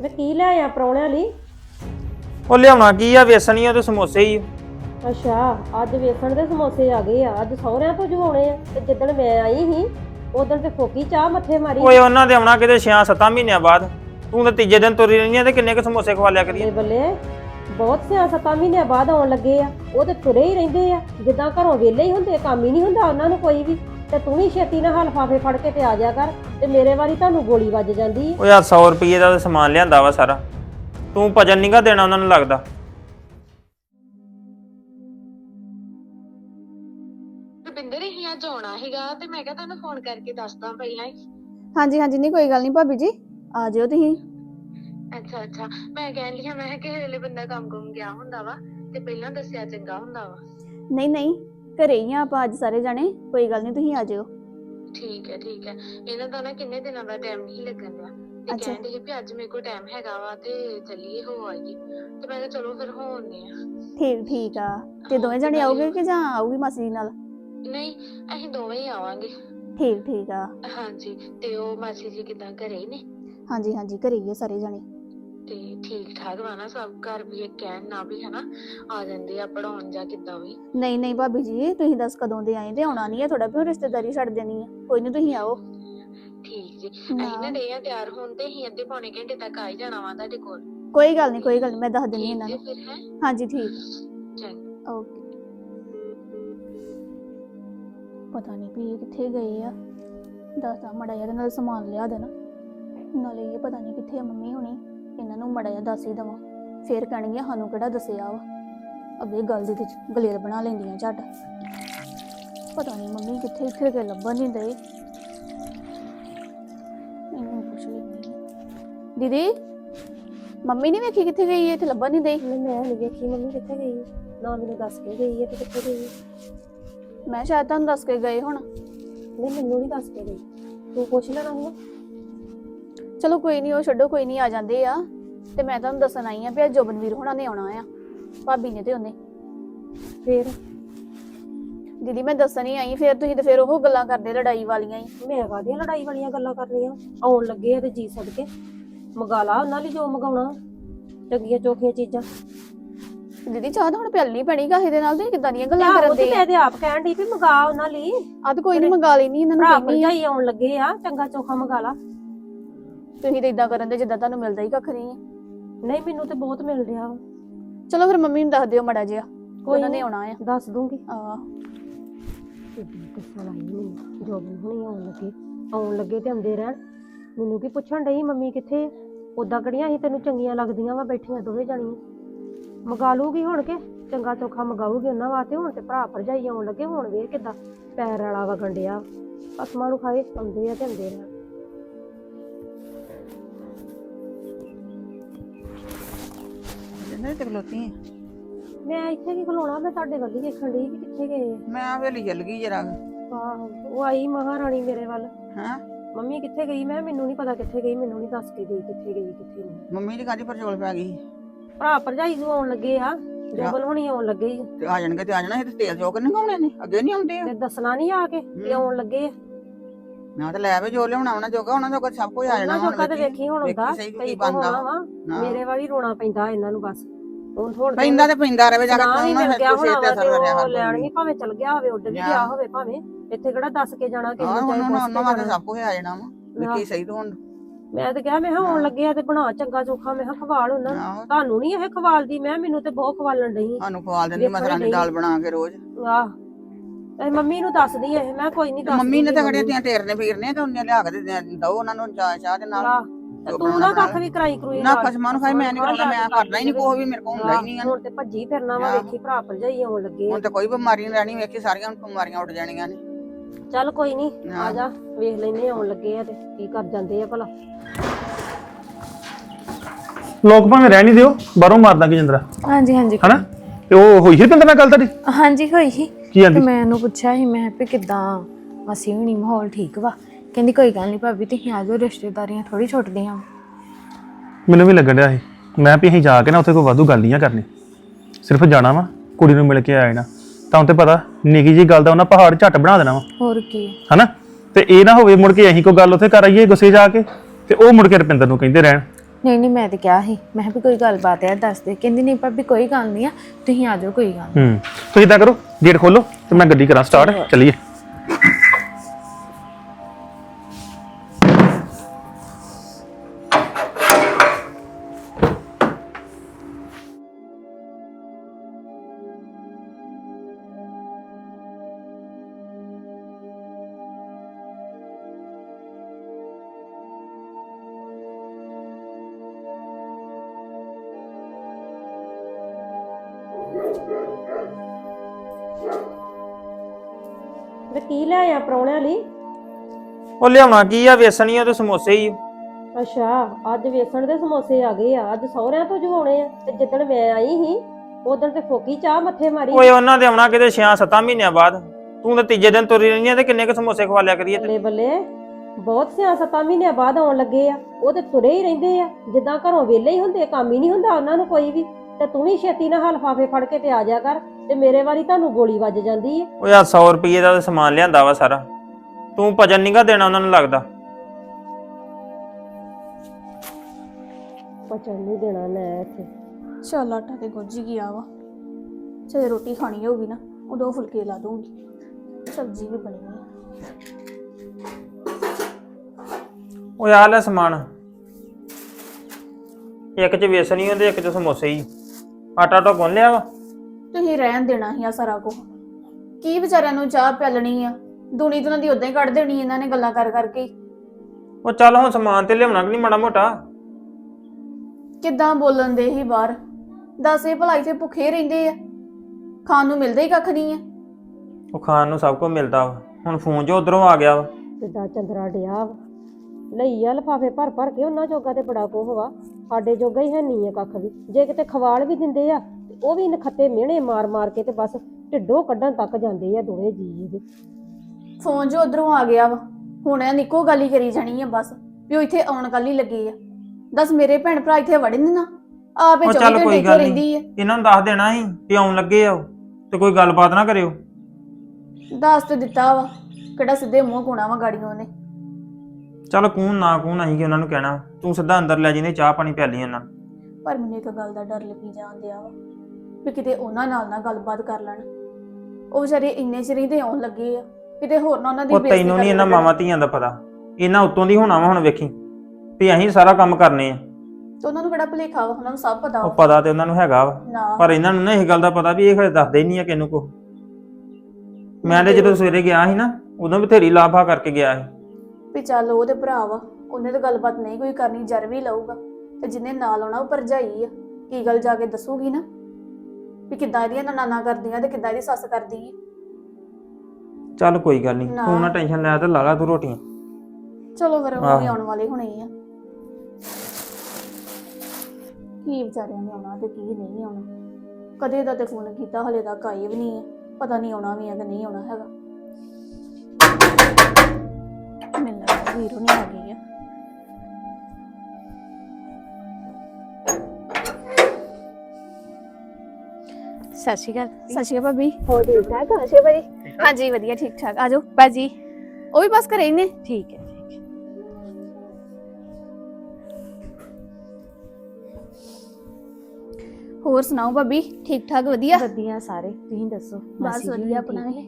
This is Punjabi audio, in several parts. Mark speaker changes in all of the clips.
Speaker 1: ਵੇ ਕੀ ਲੈ ਆ ਪਰੌਣਿਆਂ ਲਈ?
Speaker 2: ਉਹ ਲਿਆਉਣਾ ਕੀ ਆ ਵੇਸਣ ਆ ਤੇ ਸਮੋਸੇ ਹੀ ਆ।
Speaker 1: ਅੱਛਾ ਅੱਜ ਵੇਸਣ ਦੇ ਸਮੋਸੇ ਆ ਗਏ ਆ ਅੱਜ ਸਹੁਰਿਆਂ ਤੋਂ ਜਵਾਉਣੇ ਆ ਤੇ ਜਿੱਦਣ ਮੈਂ ਆਈ ਸੀ ਉਦੋਂ ਤੇ ਫੋਕੀ ਚਾਹ ਮੱਥੇ ਮਾਰੀ।
Speaker 2: ਓਏ ਉਹਨਾਂ ਦੇ ਆਉਣਾ ਕਿਤੇ 6-7 ਮਹੀਨਿਆਂ ਬਾਅਦ। ਤੂੰ ਤਾਂ ਤੀਜੇ ਦਿਨ ਤੁਰੀ ਰਹਿੰਦੀ ਆ ਤੇ ਕਿੰਨੇ ਕੁ ਸਮੋਸੇ ਖਵਾ ਲਿਆ ਕਰੀਏ।
Speaker 1: ਬੱਲੇ ਬੱਲੇ ਬਹੁਤ ਸਿਆ ਸੱਤਾਂ ਮਹੀਨਿਆਂ ਬਾਅਦ ਆਉਣ ਲੱਗੇ ਆ ਉਹ ਤੇ ਤੁਰੇ ਹੀ ਰਹਿੰਦੇ ਆ। ਜਿੱਦਾਂ ਘਰੋਂ ਵਿਹਲੇ ਹੀ ਹੁੰਦੇ ਕੰਮ ਹੀ ਨਹੀਂ ਹੁੰਦਾ ਉਹਨਾਂ ਨੂੰ ਕੋਈ ਵੀ। ਤੇ ਤੂੰ ਵੀ ਛੇਤੀ ਨਾਲ ਹਲਫਾਫੇ ਫੜ ਕੇ ਤੇ ਆ ਜਾ ਕਰ ਤੇ ਮੇਰੇ ਵਾਰੀ ਤੁਹਾਨੂੰ ਗੋਲੀ ਵੱਜ ਜਾਂਦੀ।
Speaker 2: ਓ ਯਾਰ 100 ਰੁਪਏ ਦਾ ਤਾਂ ਸਮਾਨ ਲਿਆਂਦਾ ਵਾ ਸਾਰਾ। ਤੂੰ ਭਜਨ ਨਹੀਂਗਾ ਦੇਣਾ ਉਹਨਾਂ ਨੂੰ ਲੱਗਦਾ।
Speaker 3: ਰੁਪਿੰਦਰ ਹੀ ਅੱਜ ਆਉਣਾ ਹੈਗਾ ਤੇ ਮੈਂ ਕਿਹਾ ਤੁਹਾਨੂੰ ਫੋਨ ਕਰਕੇ ਦੱਸਦਾ ਪਹਿਲਾਂ ਹੀ।
Speaker 4: ਹਾਂਜੀ ਹਾਂਜੀ ਨਹੀਂ ਕੋਈ ਗੱਲ ਨਹੀਂ ਭਾਬੀ ਜੀ। ਆ ਜਿਓ ਤੁਸੀਂ।
Speaker 3: ਅੱਛਾ ਅੱਛਾ। ਮੈਂ ਕਹਿੰਦੀ ਹਾਂ ਮੈਂ ਕਿਹਾ ਕਿਸੇ ਵੇਲੇ ਬੰਦਾ ਕੰਮ ਕੁਮ ਗਿਆ ਹੁੰਦਾ ਵਾ ਤੇ ਪਹਿਲਾਂ ਦੱਸਿਆ ਚੰਗਾ ਹੁੰਦਾ ਵਾ।
Speaker 4: ਨਹੀਂ ਨਹੀਂ ਘਰੇ ਹੀ ਆ ਆਪਾਂ ਅੱਜ ਸਾਰੇ ਜਾਣੇ ਕੋਈ ਗੱਲ ਨਹੀਂ ਤੁਸੀਂ ਆ ਜਿਓ।
Speaker 3: ਠੀਕ ਹੈ ਠੀਕ ਹੈ। ਇਹਨਾਂ ਦਾ ਨਾ ਕਿੰਨੇ ਦਿਨਾਂ ਦਾ ਟਾਈਮ ਨਹੀਂ ਲੱਗਣ ਦਿਆ। ਤੇ
Speaker 4: ਅੱਛਾ।
Speaker 3: ਕਹਿੰਦੇ ਸੀ ਵੀ ਅੱਜ ਮੇਰੇ ਕੋਲ ਟਾਈਮ ਹੈਗਾ ਵਾ ਤੇ ਚੱਲੀਏ ਹੋ ਆਈਏ। ਤੇ ਮੈਂ ਕਿਹਾ ਚਲੋ ਫਿਰ ਹੋ ਆਉਂਦੇ ਆ
Speaker 4: ਠੀਕ ਠੀਕ ਆ। ਤੇ ਦੋਵੇਂ ਜਾਣੇ ਆਓਗੇ ਕਿ ਜਾਂ ਆਊਗੀ ਮਾਸੀ ਜੀ ਨਾਲ?
Speaker 3: ਨਹੀਂ ਅਸੀਂ ਦੋਵੇਂ ਹੀ ਆਵਾਂਗੇ।
Speaker 4: ਠੀਕ ਠੀਕ ਆ।
Speaker 3: ਹਾਂਜੀ ਤੇ ਉਹ ਮਾਸੀ ਜੀ ਕਿਦਾਂ ਘਰੇ ਹੀ ਨੇ?
Speaker 4: ਹਾਂਜੀ ਹਾਂਜੀ ਘਰੇ ਹੀ ਆ ਸਾਰੇ ਜਾਣੇ।
Speaker 3: ਤੇ ਠੀਕ ਠਾਕ ਵਾ ਨਾ ਸਭ। ਘਰ ਵੀ ਇਹ ਕਹਿਣ ਨਾ ਵੀ ਹਨਾ ਆ ਜਾਂਦੇ ਆ ਪੜਾਉਣ ਜਾਂ ਕਿੱਦਾਂ ਵੀ।
Speaker 4: ਨਹੀਂ ਨਹੀਂ ਭਾਬੀ ਜੀ ਤੁਸੀਂ ਦੱਸ ਕਦੋਂ ਦੇ ਆਏ? ਤੇ ਆਉਣਾ ਨਹੀਂ ਹੈ ਥੋੜਾ ਵੀ ਰਿਸ਼ਤੇਦਾਰੀ ਛੱਡ ਦੇਣੀ ਆ। ਕੋਈ ਨਹੀਂ ਤੁਸੀਂ ਆਓ।
Speaker 3: ਠੀਕ ਜੀ। ਅਸੀਂ
Speaker 4: ਨਾ।
Speaker 3: ਡੇ ਆ ਤਿਆਰ ਹੋਣ ਤੇ ਹੀ ਅੱਧੇ ਪੌਣੇ ਘੰਟੇ ਤੱਕ ਆ ਹੀ ਜਾਣਾ ਵਾ ਤੁਹਾਡੇ ਕੋਲ।
Speaker 4: ਕੋਈ ਗੱਲ ਨਹੀਂ ਕੋਈ ਗੱਲ ਨੀ ਮੈਂ ਦੱਸ ਦਿੰਦੀ ਇਹਨਾਂ ਨੂੰ।
Speaker 3: ਫਿਰ ਹੈ।
Speaker 4: ਹਾਂਜੀ ਠੀਕ।
Speaker 3: ਚੰਗਾ।
Speaker 4: ਓਕੇ। ਪਤਾ ਨਹੀਂ ਵੀ ਇਹ ਕਿੱਥੇ ਗਏ ਆ। ਦੱਸਦਾ ਮੜਾ ਇਹਦੇ ਨਾਲ ਸਮਾਨ ਲਿਆ ਦੇਣਾ। ਨਾਲੇ ਇਹ ਪਤਾ ਨਹੀਂ ਕਿੱਥੇ ਆ ਮੰਮੀ ਹੋਣੀ। ਇਹਨਾਂ ਨੂੰ ਮੜਾ ਜਿਹਾ ਦੱਸ ਹੀ ਦਵਾਂ। ਫੇਰ ਕਹਿਣਗੀਆਂ ਸਾਨੂੰ ਕਿਹੜਾ ਦੱਸਿਆ ਵਾ। ਅੱਗੇ ਗੱਲ ਦੇ ਵਿੱਚ ਗਲੇਰ ਬਣਾ ਲੈਂਦੀਆਂ ਝੱਟ। ਪਤਾ ਨਹੀਂ ਮੰਮੀ ਕਿੱਥੇ ਇੱਥੇ ਕੇ ਲੱਭਣ ਨਹੀਂ ਦੇ ਇਹਨੂੰ ਪੁੱਛ ਲੈਂਦੀ ਹਾਂ। ਦੀਦੀ ਮੰਮੀ ਨਹੀਂ ਵੇਖੀ ਕਿੱਥੇ ਗਈ ਹੈ ਇੱਥੇ ਲੱਭਣ ਨਹੀਂ ਦੇ
Speaker 1: ਨਹੀਂ ਮੈਂ ਨਹੀਂ ਵੇਖੀ ਮੰਮੀ ਕਿੱਥੇ ਗਈ। ਨਾ ਮੈਨੂੰ ਦੱਸ ਕੇ ਗਈ ਹੈ ਤੇ ਕਿੱਥੇ ਗਈ।
Speaker 4: ਮੈਂ ਸ਼ਾਇਦ ਤੁਹਾਨੂੰ ਦੱਸ ਕੇ ਗਏ ਹੁਣ।
Speaker 1: ਨਹੀਂ ਮੈਨੂੰ ਨਹੀਂ ਦੱਸ ਕੇ ਗਈ। ਤੂੰ ਪੁੱਛ ਲੈਣਾ ਹੁਣ
Speaker 4: ਚਲੋ ਕੋਈ ਨਹੀਂ ਉਹ ਛੱਡੋ ਕੋਈ ਨਹੀਂ ਆ ਜਾਂਦੇ ਆ। ਤੇ ਮੈਂ ਤੁਹਾਨੂੰ ਦੱਸਣ ਆਈ ਆ ਵੀ ਅੱਜ ਜੋਬਨਵੀਰ ਹੋਣਾ ਨੇ ਆਉਣਾ ਆ ਭਾਬੀ ਨੇ ਤੇ ਉਹਨੇ।
Speaker 1: ਫੇਰ?
Speaker 4: ਦੀਦੀ ਮੈਂ ਦੱਸਣ ਹੀ ਆਈ ਫਿਰ ਤੁਸੀਂ ਤੇ ਫਿਰ ਉਹ ਗੱਲਾਂ ਕਰਦੇ ਲੜਾਈ ਵਾਲੀਆਂ ਹੀ।
Speaker 1: ਮੈਂ ਕਾਹਦੀਆਂ ਲੜਾਈ ਵਾਲੀਆਂ ਗੱਲਾਂ ਕਰਨੀਆਂ? ਆਉਣ ਲੱਗੇ ਆ ਤੇ ਜੀ ਸਦਕੇ ਮੰਗਾ ਲਾ ਉਹਨਾਂ ਲਈ ਜੋ ਮੰਗਾਉਣਾ ਚੰਗੀਆਂ ਚੋਖੀਆਂ ਚੀਜ਼ਾਂ।
Speaker 4: ਦੀਦੀ ਚਾਹ ਤਾਂ ਹੁਣ ਪਿਆਲਣੀ ਪੈਣੀ ਕਾਹੇ ਦੇ ਨਾਲ ਤੇ ਕਿਦਾਂ ਦੀਆਂ ਗੱਲਾਂ
Speaker 1: ਆਹੋ ਤੇ
Speaker 4: ਦੇ
Speaker 1: ਮੈਂ ਤੇ ਆਪ ਕਹਿਣ ਦੀ ਵੀ ਮੰਗਾ ਉਹਨਾਂ ਲਈ।
Speaker 4: ਆ ਤਾਂ ਕੋਈ ਨਹੀਂ ਮੰਗਾ ਲੈਣੀ ਇਹਨਾਂ ਨੂੰ
Speaker 1: ਭਰਾ
Speaker 4: ਕਹਿੰਦੀ ਆ।
Speaker 1: ਭਰਜਾਈ ਆਉਣ ਲੱਗੇ ਆ ਚੰਗਾ ਚੋਖਾ ਮੰਗਾ ਲਾ।
Speaker 4: ਤੁਸੀਂ ਤੇ ਇਦਾਂ ਕਰਨ ਦੇ ਜਿੱਦਾਂ ਤੁਹਾਨੂੰ ਮਿਲਦਾ ਹੀ ਕੱਖ ਨਹੀਂ ਆ।
Speaker 1: ਨਹੀਂ ਮੈਨੂੰ ਤੇ ਬਹੁਤ ਮਿਲ ਰਿਹਾ ਵਾ।
Speaker 4: ਚਲੋ ਫਿਰ ਮੰਮੀ ਨੂੰ ਦੱਸ ਦਿਓ ਮੜਾ ਜਿਹਾ
Speaker 1: ਕੋਈ
Speaker 4: ਉਹਨਾਂ ਨੇ
Speaker 1: ਨੀ,
Speaker 4: ਆਉਣਾ ਆ।
Speaker 1: ਦੱਸ ਦੂੰਗੀ।
Speaker 4: ਆ
Speaker 1: ਦੱਸਣ ਆਈ ਮੈਨੂੰ ਜੋਬਨ ਹੁਣੀ ਆਉਣ ਲੱਗੇ। ਆਉਣ ਲੱਗੇ ਤੇ ਆਉਂਦੇ ਰਹਿਣ। ਮੈਨੂੰ ਕੀ ਪੁੱਛਣ ਡਈ ਮੰਮੀ ਕਿੱਥੇ? ਉਦਾਂ ਕਿਹੜੀਆਂ ਸੀ ਤੈਨੂੰ ਚੰਗੀਆਂ ਲੱਗਦੀਆਂ ਵਾ ਬੈਠੀਆਂ ਦੋਵੇਂ ਜਾਣੀਆਂ। ਮੰਗਾ ਲੂਗੀ ਹੁਣ ਕੇ? ਚੰਗਾ ਚੋਖਾ ਮੰਗਾਉਗੀ ਉਹਨਾਂ ਵਾਸਤੇ ਹੁਣ ਤੇ ਭਰਾ ਭਰਜਾਈ ਆਉਣ ਲੱਗੇ ਹੁਣ ਵੇਖ ਕਿਦਾਂ ਪੈਰ ਵਾਲਾ ਵਾ ਗੰਡਿਆ ਅਸਮਾਂ ਨੂੰ ਖਾਏ ਆਉਂਦੇ ਆ ਤੇ ਆਉਂਦੇ ਰਹਿਣ।
Speaker 5: ਜਿੰਨੇ ਤੇ ਖਲੋਤੀ ਆਂ।
Speaker 1: ਮੈਂ ਇੱਥੇ ਕੀ ਖਲੋਣਾ? ਮੈਂ ਤੁਹਾਡੇ ਵੱਲ ਹੀ ਵੇਖਣ ਡਈ ਵੀ ਕਿੱਥੇ ਗਏ
Speaker 5: ਮੈਂ ਹਵੇਲੀ ਚੱਲ ਗਈ ਜਰਾ।
Speaker 1: ਆ ਆਹੋ ਉਹ ਆਈ ਮਹਾਰਾਣੀ ਮੇਰੇ ਵੱਲ।
Speaker 5: ਹਾਂ?
Speaker 1: ਮੰਮੀ ਕਿੱਥੇ ਗਈ? ਮੈਂ ਕਿਹਾ ਮੈਨੂੰ ਨਹੀਂ ਪਤਾ ਕਿੱਥੇ ਗਈ ਮੈਨੂੰ ਨਹੀਂ ਦੱਸ ਕੇ ਗਈ ਕਿੱਥੇ ਗਈ ਕਿੱਥੇ ਨਹੀਂ।
Speaker 5: ਮੰਮੀ ਦੀ ਕਾਹਦੀ ਪਰਚੋਲ ਪੈ ਗਈ?
Speaker 1: ਭਰਾ ਭਰਜਾਈ ਨੂੰ ਆਉਣ ਲੱਗੇ ਆ ਜੋਬਨ ਹੁਣੀ ਆਉਣ ਲੱਗੇ ਈ।
Speaker 5: ਤੇ ਆ ਜਾਣਗੇ ਤੇ ਆ ਜਾਣਾ ਇਹ ਤੇ ਤੇਲ ਚੋਕ ਨਗਾਉਣੇ ਨੇ? ਅੱਗੇ ਨਹੀਂ ਆਉਂਦੇ
Speaker 1: ਤੇ ਦੱਸਣਾ ਨਹੀਂ ਆ ਕੇ ਕਿ ਆਉਣ ਲੱਗੇ ਆ।
Speaker 5: ਮੈਂ ਤਾਂ ਲੈ ਵੇ ਜੋ ਲਿਆਉਣਾ ਉਹਨਾਂ ਜੋਗਾ ਉਹਨਾਂ ਜੋਗਾ ਸਭ ਕੁਝ ਆ ਜਾਣਾ
Speaker 1: ਉਹਨਾਂ ਜੋਗਾ ਤੇ ਵੇਖੀ ਹੁਣ ਹੁੰਦਾ ਕਈ ਵਾ
Speaker 5: ਹਾਂ।
Speaker 1: ਮੇਰੇ ਵਾਲੀ ਰੋਣਾ ਪੈਂਦਾ ਇਹਨਾਂ ਨੂੰ ਬਸ। ਹੁਣ ਥੋੜਾ
Speaker 5: ਪੈਂਦਾ ਤੇ ਪੈਂਦਾ ਰਵੇ ਜਾ ਕੇ
Speaker 1: ਨਾ ਮਿਲ ਗਿਆ
Speaker 5: ਕੁਛ
Speaker 1: ਵਾ
Speaker 5: ਅਸਰ ਕਰਿਆ ਕਰ
Speaker 1: ਲੈਣ ਵੀ ਭਾਵੇਂ ਚਲ ਗਿਆ ਹੋਵੇ ਉੱਡ ਵੀ ਗਿਆ ਹੋਵੇ ਭਾਵੇਂ ਇੱਥੇ ਕਿਹੜਾ ਦੱਸ ਕੇ ਜਾਣਾ ਕਿ
Speaker 5: ਹਾਂ ਉਹਨਾਂ ਉਹਨਾਂ ਵਾਸਤੇ। ਸਭ ਕੁਝ ਆ ਜਾਣਾ ਵਾ ਵੇਖੀ ਸਹੀ ਤੋਂ
Speaker 1: ਮੈਂ ਤੇ ਕਿਹਾ ਮੈਂ ਕਿਹਾ ਆਉਣ ਲੱਗੇ ਆ ਤੇ ਬਣਾ ਚੰਗਾ ਚੋਖਾ ਮੈਂ ਕਿਹਾ ਖਵਾਲ ਉਹਨਾਂ ਨੂੰ। ਤੁਹਾਨੂੰ ਨਹੀਂ ਇਹ ਖਵਾਲਦੀ ਮੈਂ ਮੈਨੂੰ ਤੇ ਬਹੁਤ ਖਵਾਲਣ ਡਈ।
Speaker 5: ਸਾਨੂੰ ਖਵਾਲ ਦਿੰਦੀ ਮਸਰਾਂ ਦੀ। ਦਾਲ ਬਣਾ ਕੇ ਰੋਜ਼।
Speaker 1: ਆਹ। ਤੇ ਮੰਮੀ ਨੂੰ ਦੱਸਦੀ ਇਹ ਮੈਂ ਕੋਈ ਨਹੀਂ
Speaker 5: ਤੇ
Speaker 1: ਦੱਸਦੀ
Speaker 5: ਮੰਮੀ ਨੇ ਤਾਂ ਖੜੀਆਂ ਤੀਆਂ ਟੇਰਨੇ ਫੀਰਨੇ ਤੇ ਉਹਨੇ ਲਿਆ ਕੇ ਦੇ ਦੇ- ਦਓ ਉਹਨਾਂ ਨੂੰ ਚਾਹ ਚਾਹ ਦੇ ਨਾਲ।
Speaker 1: ਆਹ, ਤੇ ਤੂੰ ਨਾ ਕੱਖ ਵੀ ਕਰਾਈ ਕਰੂਈ
Speaker 5: ਨਾ
Speaker 1: ਨਾਲ।
Speaker 5: ਖਸਮਾਂ ਨੂੰ ਖਾਈ ਮੈਂ ਨਹੀਂ ਕਰਨਾ ਮੈਂ ਕਰਨਾ ਹੀ ਨਹੀਂ ਕੋਈ ਵੀ ਮੇਰੇ ਕੋਲ ਹੁੰਦਾ ਹੀ ਨਹੀਂ ਆ।
Speaker 1: ਹੁਣ ਤੇ ਭੱਜੀ ਫਿਰਨਾ ਵਾ
Speaker 5: ਆਹ।
Speaker 1: ਵੇਖੀ ਭਰਾ ਭਰਜਾਈ ਆਉਣ ਲੱਗੇ ਆ।
Speaker 5: ਹੁਣ ਤਾਂ ਕੋਈ ਬਿਮਾਰੀ ਨਹੀਂ ਰਹਿਣੀ ਵੇਖੀ ਸਾਰੀਆਂ ਬਿਮਾਰੀਆਂ ਉੱਡ ਜਾਣੀਆਂ ਨੇ।
Speaker 1: ਚੱਲ ਕੋਈ ਨਹੀਂ
Speaker 5: ਆਹ।
Speaker 1: ਆ ਜਾ ਵੇਖ ਲੈਨੇ ਆਉਣ ਲੱਗੇ ਆ ਤੇ ਕੀ ਕਰ ਜਾਂਦੇ ਆ ਭਲਾ।
Speaker 6: ਲੋਕ ਭਾਵੇਂ ਰਹਿ ਨਹੀਂ ਦਿਓ ਬਾਹਰੋਂ ਮਾਰ ਦਾਂਗੇ ਜਿੰਦਰਾ।
Speaker 7: ਹਾਂਜੀ ਹਾਂਜੀ।
Speaker 6: ਹਨਾ? ਤੇ ਉਹ ਹੋਈ ਸੀ ਪਿੰਡ ਨਾਲ ਗੱਲ ਤੁਹਾਡੀ?
Speaker 7: ਹਾਂਜੀ ਹੋਈ ਸੀ।
Speaker 6: ਕੀ
Speaker 7: ਤੇ
Speaker 6: ਆਂਦੀ
Speaker 7: ਮੈਂ ਉਹਨੂੰ ਪੁੱਛਿਆ ਸੀ ਮੈਂ ਵੀ ਕਿਦਾਂ? ਅਸੀਂ ਹੁਣੀ ਮਾਹੌਲ ਠੀਕ ਵਾ। ਕਹਿੰਦੀ ਕੋਈ ਗੱਲ ਨਹੀਂ ਭਾਬੀ ਤੁਸੀਂ ਆ ਜਾਓ ਰਿਸ਼ਤੇਦਾਰੀਆਂ ਥੋੜੀ ਛੁੱਟਦੀਆਂ।
Speaker 6: ਮੈਨੂੰ ਵੀ ਲੱਗਣ ਡਿਆ ਸੀ। ਮੈਂ ਵੀ ਅਸੀਂ ਜਾ ਕੇ ਨਾ ਉੱਥੇ ਕੋਈ ਵਾਧੂ ਗੱਲ ਨਹੀਂ ਆ ਕਰਨੀ। ਸਿਰਫ ਜਾਣਾ ਵਾ ਕੁੜੀ ਨੂੰ ਮਿਲ ਕੇ ਆ ਜਾਣਾ ਤਾਂ ਤੇ ਪਤਾ ਨਿੱਕੀ ਜੀ ਗੱਲ ਦਾ ਉਹਨਾਂ ਪਹਾੜ ਝੱਟ ਬਣਾ ਦੇਣਾ ਵਾ।
Speaker 7: ਹੋਰ ਕੀ?
Speaker 6: ਹਨਾ? ਤੇ ਇਹ ਨਾ ਹੋਵੇ ਮੁੜ ਕੇ ਅਸੀਂ ਕੋਈ ਗੱਲ ਉੱਥੇ ਕਰ ਆਈਏ ਗੁੱਸੇ ਜਾ ਕੇ ਤੇ ਉਹ ਮੁੜ ਕੇ ਰਪਿੰਦਰ ਨੂੰ ਕਹਿੰਦੇ ਰਹਿਣ।
Speaker 7: ਨਹੀਂ ਨਹੀਂ ਮੈਂ ਤੇ ਕਿਹਾ ਸੀ। ਮੈਂ ਕਿਹਾ ਵੀ ਕੋਈ ਗੱਲਬਾਤ ਹੈ ਦੱਸ ਦੇ। ਕਹਿੰਦੀ ਨਹੀਂ ਭਾਬੀ ਕੋਈ ਗੱਲ ਨਹੀਂ ਆ। ਤੁਸੀਂ ਆ ਜਾਓ ਕੋਈ ਗੱਲ ਨੀ।
Speaker 6: ਹੂੰ। ਤੁਸੀਂ ਇਦਾਂ ਕਰੋ ਗੇਟ ਖੋਲੋ ਤੇ ਮੈਂ ਗੱਡੀ ਕਰਾਂ ਸਟਾਰਟ। ਚੱਲੀਏ।
Speaker 1: ਤੇ ਕੀ ਲੈ ਆਇਆ ਪ੍ਰਾਹੁਣਿਆਂ ਲਈ?
Speaker 2: ਉਹ ਲਿਆਉਣਾ ਕੀ ਆ ਵੇਸਣੀ ਆ ਤੇ ਸਮੋਸੇ ਹੀ
Speaker 1: ਅੱਛਾ ਅੱਜ ਵੇਸਣ ਦੇ ਸਮੋਸੇ ਆ ਗਏ ਆ ਅੱਜ ਸਹੁਰਿਆਂ ਤੋਂ ਜਵਾਉਣੇ ਆ ਤੇ ਜਿੱਦਣ ਮੈਂ ਆਈ ਸੀ ਉਦੋਂ ਤੇ ਫੋਕੀ ਚਾਹ ਮੱਥੇ ਮਾਰੀ।
Speaker 2: ਓਏ ਉਹਨਾਂ ਦੇ ਆਉਣਾ ਕਿਤੇ 6-7 ਮਹੀਨਿਆਂ ਬਾਅਦ। ਤੂੰ ਤਾਂ ਤੀਜੇ ਦਿਨ ਤੁਰੀ ਰਹਿੰਦੀ ਆ ਤੇ ਕਿੰਨੇ ਕੁ ਸਮੋਸੇ ਖਵਾ ਲਿਆ ਕਰੀਏ ਤੇ।
Speaker 1: ਬੱਲੇ ਬੱਲੇ ਬਹੁਤ ਸਿਆ ਸੱਤਾਂ ਮਹੀਨਿਆਂ ਬਾਅਦ ਆਉਣ ਲੱਗੇ ਆ ਉਹ ਤੇ ਤੁਰੇ ਹੀ ਰਹਿੰਦੇ ਆ ਜਿੱਦਾਂ ਘਰੋਂ ਵਿਹਲੇ ਹੀ ਹੁੰਦੇ ਕੰਮ ਹੀ ਨਹੀਂ ਹੁੰਦਾ ਉਹਨਾਂ ਨੂੰ ਕੋਈ ਵੀ। ਤੇ ਤੂੰ ਵੀ ਛੇਤੀ ਨਾਲ ਹਲਫਾਫੇ ਫੜ ਕੇ ਤੇ ਆ ਜਾ ਕਰ ਤੇ ਮੇਰੇ ਵਾਰੀ ਤੁਹਾਨੂੰ ਗੋਲੀ ਵੱਜ ਜਾਂਦੀ ਏ।
Speaker 2: ਓਏ ਆ 100 ਰੁਪਏ ਦਾ ਤਾਂ ਸਮਾਨ ਲਿਆਂਦਾ ਵਾ ਸਾਰਾ। ਤੂੰ ਭਜਨ ਨਹੀਂਗਾ ਦੇਣਾ ਉਹਨਾਂ ਨੂੰ ਲੱਗਦਾ।
Speaker 1: ਪਚਣ ਨਹੀਂ ਦੇਣਾ ਮੈਂ ਇੱਥੇ।
Speaker 4: ਚੱਲ ਆਟਾ ਤੇ ਗੁੱਝ ਹੀ ਗਿਆ ਵਾ। ਜਦੋਂ ਰੋਟੀ ਖਾਣੀ ਹੋਊਗੀ ਨਾ ਉਦੋਂ ਫੁਲਕੇ ਲਾ ਦੂੰਗੀ ਸਬਜ਼ੀ ਵੀ ਬਣੀ ਹੈ
Speaker 2: ਓਏ ਆ ਲੈ ਸਮਾਨ। ਇੱਕ ਚ ਵੇਸਣੀ ਹੁੰਦੇ ਇੱਕ ਚ ਸਮੋਸੇ ਹੀ। ਆਟਾ ਟੋ ਗੁੰਨ ਲਿਆ ਵਾ?
Speaker 4: ਤੁਸੀਂ ਰਹਿਣ ਦੇਣਾ ਹੀ ਆ ਸਾਰਾ ਕੁਝ ਕੀ ਵਿਚਾਰਿਆਂ ਨੂੰ ਚਾਹ ਪਿਆਲਣੀ ਆ? ਦੁਨੀ ਤੋਂ ਦੀ ਉਦਾਂ ਹੀ ਕੱਢ ਦੇਣੀ ਇਹਨਾਂ ਨੇ ਗੱਲਾਂ ਕਰ ਕਰਕੇ। ਹੀ।
Speaker 2: ਉਹ ਚੱਲ ਹੁਣ ਸਮਾਨ ਤੇ ਲਿਆਉਣਾ ਕਿ ਨਹੀਂ ਮਾੜਾ ਮੋਟਾ?
Speaker 4: ਕਿੱਦਾਂ ਬੋਲਣ ਦੇ ਹੀ ਬਾਹਰ? ਦੱਸ ਇਹ ਭਲਾ ਇੱਥੇ ਭੁੱਖੇ ਰਹਿੰਦੇ ਆ। ਖਾਣ ਨੂੰ ਮਿਲਦਾ ਹੀ ਕੱਖ ਨਹੀਂ ਆ।
Speaker 2: ਉਹ ਖਾਣ ਨੂੰ ਸਭ ਕੁਝ ਮਿਲਦਾ ਵਾ। ਹੁਣ ਫੋਨ ਜੋ ਉਧਰੋਂ ਆ ਗਿਆ ਵਾ।
Speaker 1: ਜਿੱਦਾਂ ਚੰਦਰਾ ਡਿਆ ਵਾ। ਲਈ ਆ ਲਫਾਫੇ ਭਰ ਭਰ ਕੇ ਉਹਨਾਂ ਜੋਗਾ ਤੇ ਬੜਾ ਕੋਹ ਵਾ। ਸਾਡੇ ਜੋਗਾ ਹੀ ਹੈ ਨਹੀਂ ਆ ਕੱਖ ਵੀ। ਜੇ ਕਿਤੇ ਖਵਾਲ ਵੀ ਦਿੰਦੇ ਆ ਤੇ ਉਹ ਵੀ ਨਖੱਤੇ ਮਿਹਣੇ ਮਾਰ ਮਾਰ ਕੇ ਤੇ ਬਸ ਢਿੱਡੋਂ ਕੱਢਣ ਤੱਕ ਜਾਂਦੇ ਆ ਦੋਵੇਂ ਜੀ ਇਹਦੇ।
Speaker 4: ਫੋਨ ਜੋ ਉਧਰੋਂ ਆ ਗਿਆ ਵਾ ਹੁਣ ਇਹ ਨਿੱਕੋ ਗੱਲ ਹੀ ਕਰੀ ਜਾਣੀ ਆ ਬਸ ਵੀ ਉਹ ਇੱਥੇ ਆਉਣ ਗੱਲ ਹੀ ਲੱਗੇ ਆ। ਦੱਸ ਮੇਰੇ ਭੈਣ ਭਰਾ ਇੱਥੇ ਵੜਨ ਨਾ ਆਪੇ
Speaker 2: ਉਹ
Speaker 4: 24
Speaker 2: ਚੱਲ ਕੋਈ ਗੱਲ
Speaker 4: ਰਹਿੰਦੀ
Speaker 2: ਨਹੀਂ
Speaker 4: ਆ।
Speaker 2: ਇਹਨਾਂ ਨੂੰ ਦੱਸ ਦੇਣਾ ਸੀ ਵੀ ਆਉਣ ਲੱਗੇ ਆ ਉਹ ਤੇ ਕੋਈ ਗੱਲਬਾਤ ਨਾ ਕਰਿਓ।
Speaker 4: ਦੱਸ ਤੇ ਦਿੱਤਾ ਵਾ ਕਿਹੜਾ ਸਿੱਧੇ ਮੂੰਹ ਕੋਣਾ ਵਾ ਗਾੜੀਆਂ ਨੇ
Speaker 2: ਚੱਲ ਕੂਣ ਨਾ ਕੂਣ ਅਸੀਂ ਕਿ ਉਹਨਾਂ ਨੂੰ ਕਹਿਣਾ ਤੂੰ ਸਿੱਧਾ ਅੰਦਰ ਲੈ ਜਿੰਨੇ ਚਾਹ ਪਾਣੀ ਪਿਆਲੀ ਉਹਨਾਂ ਨੂੰ।
Speaker 4: ਪਰ ਮੈਨੂੰ ਇੱਕ ਗੱਲ ਦਾ ਡਰ ਲੱਗੀ ਜਾਂਦਿਆ ਵਾ ਵੀ ਕਿਤੇ ਉਹਨਾਂ ਨਾਲ ਨਾ ਗੱਲਬਾਤ ਕਰ ਲੈਣ। ਉਹ ਵਿਚਾਰੇ ਇੰਨੇ ਚਿਰ ਹੀ ਤੇ ਆਉਣ ਲੱਗੇ ਆ ਕਿਤੇ ਹੋਰ ਨਾ ਉਹਨਾਂ ਦੀ
Speaker 2: ਉਹ
Speaker 4: ਬੇਇੱਜ਼ਤੀ
Speaker 2: ਤੈਨੂੰ ਨਹੀਂ ਇਹਨਾਂ ਮਾਵਾਂ ਧੀਆਂ ਦਾ ਪਤਾ। ਇਹਨਾਂ ਉੱਤੋਂ ਦੀ ਹੋਣਾ ਵਾ ਹੁਣ ਵੇਖੀ ਵੀ ਅਸੀਂ ਸਾਰਾ ਕੰਮ ਕਰਨੇ ਆ।
Speaker 4: ਤੇ ਉਹਨਾਂ ਨੂੰ ਕਿਹੜਾ ਭੁਲੇਖਾ ਵਾ ਉਹਨਾਂ ਨੂੰ ਸਭ ਪਤਾ
Speaker 2: ਉਹ
Speaker 4: ਵਾ।
Speaker 2: ਪਤਾ ਤੇ ਉਹਨਾਂ ਨੂੰ ਹੈਗਾ ਵਾ।
Speaker 4: ਨਾ।
Speaker 2: ਪਰ ਇਹਨਾਂ ਨੂੰ ਨਾ ਇਹ ਗੱਲ ਦਾ ਪਤਾ ਵੀ ਇਹ ਖਰੇ ਦੱਸਦੇ ਹੀ ਨਹੀਂ ਆ ਕਿਨੂੰ ਕੋ ਮੈਂ ਤੇ ਜਦੋਂ ਸਵੇਰੇ ਗਿਆ ਸੀ ਨਾ ਉਦੋਂ ਵੀ ਤੇਰੀ ਲਾਫਾ ਕਰਕੇ ਗਿਆ ਸੀ।
Speaker 4: ਵੀ ਚੱਲ ਉਹਦੇ ਭਰਾ ਵਾ ਉਹਨੇ ਤਾਂ ਗੱਲਬਾਤ ਨਹੀਂ ਕੋਈ ਕਰਨੀ ਜਰ ਵੀ ਲਊਗਾ ਤੇ ਜਿਹਨੇ ਨਾਲ ਆਉਣਾ ਉਹ ਭਰਜਾਈ ਆ ਕੀ ਗੱਲ ਜਾ ਕੇ ਦੱਸੂਗੀ ਨਾ? ਵੀ ਕਿੱਦਾਂ ਇਹਦੀਆਂ ਨਨਾਨਾ ਕਰਦੀਆਂ ਤੇ ਕਿੱਦਾਂ ਇਹਦੀ ਸੱਸ ਕਰਦੀ ਹੈ
Speaker 2: ਚੱਲ ਕੋਈ ਗੱਲ ਨਹੀਂ
Speaker 4: ਨਾ।
Speaker 2: ਤੂੰ ਨਾ ਟੈਨਸ਼ਨ ਲੈ ਤੇ ਲਾ ਲਾ ਤੂੰ ਰੋਟੀਆਂ।
Speaker 4: ਚਲੋ ਫਿਰ ਉਹ ਵੀ। ਆਉਣ ਵਾਲੇ ਹੋਣੇ ਆ। ਕੀ ਵਿਚਾਰਿਆਂ ਨੇ ਆਉਣਾ ਤੇ ਕੀ ਨਹੀਂ ਆਉਣਾ। ਕਦੇ ਦਾ ਤੇ ਫੋਨ ਕੀਤਾ ਹਲੇ ਤੱਕ ਆਈ ਵੀ ਨਹੀਂ ਹੈ ਪਤਾ ਨਹੀਂ ਆਉਣਾ ਵੀ ਹੈ ਕਿ ਨਹੀਂ ਆਉਣਾ ਹੈਗਾ। ਮੈਨੂੰ ਲੱਗਦਾ ਵੀਰੋ ਨਹੀਂ ਆ ਗਈ ਆ
Speaker 7: ਸਤਿ ਸ਼੍ਰੀ ਅਕਾਲ
Speaker 4: ਸਤਿ ਸ਼੍ਰੀ ਅਕਾਲ ਭਾਬੀ ਹੋਰ ਠੀਕ ਠਾਕ ਸਤਿ ਸ਼੍ਰੀ ਅਕਾਲ ਭਾਜੀ ਹਾਂਜੀ ਵਧੀਆ ਠੀਕ ਠਾਕ ਆਜੋ ਭਾਜੀ। ਉਹ ਵੀ ਬਸ ਘਰੇ ਹੀ ਨੇ
Speaker 7: ਠੀਕ ਹੈ ਠੀਕ ਹੈ
Speaker 4: ਹੋਰ ਸੁਣਾਓ ਭਾਬੀ ਠੀਕ ਠਾਕ ਵਧੀਆ
Speaker 7: ਵਧੀਆ ਸਾਰੇ ਤੁਸੀਂ ਦੱਸੋ
Speaker 4: ਬਸ
Speaker 7: ਮਾਸੀ ਜੀ
Speaker 4: ਵਧੀਆ
Speaker 7: ਹੋਣੀ
Speaker 4: ਆਪਣਾ
Speaker 7: ਠੀਕ
Speaker 4: ਵੀ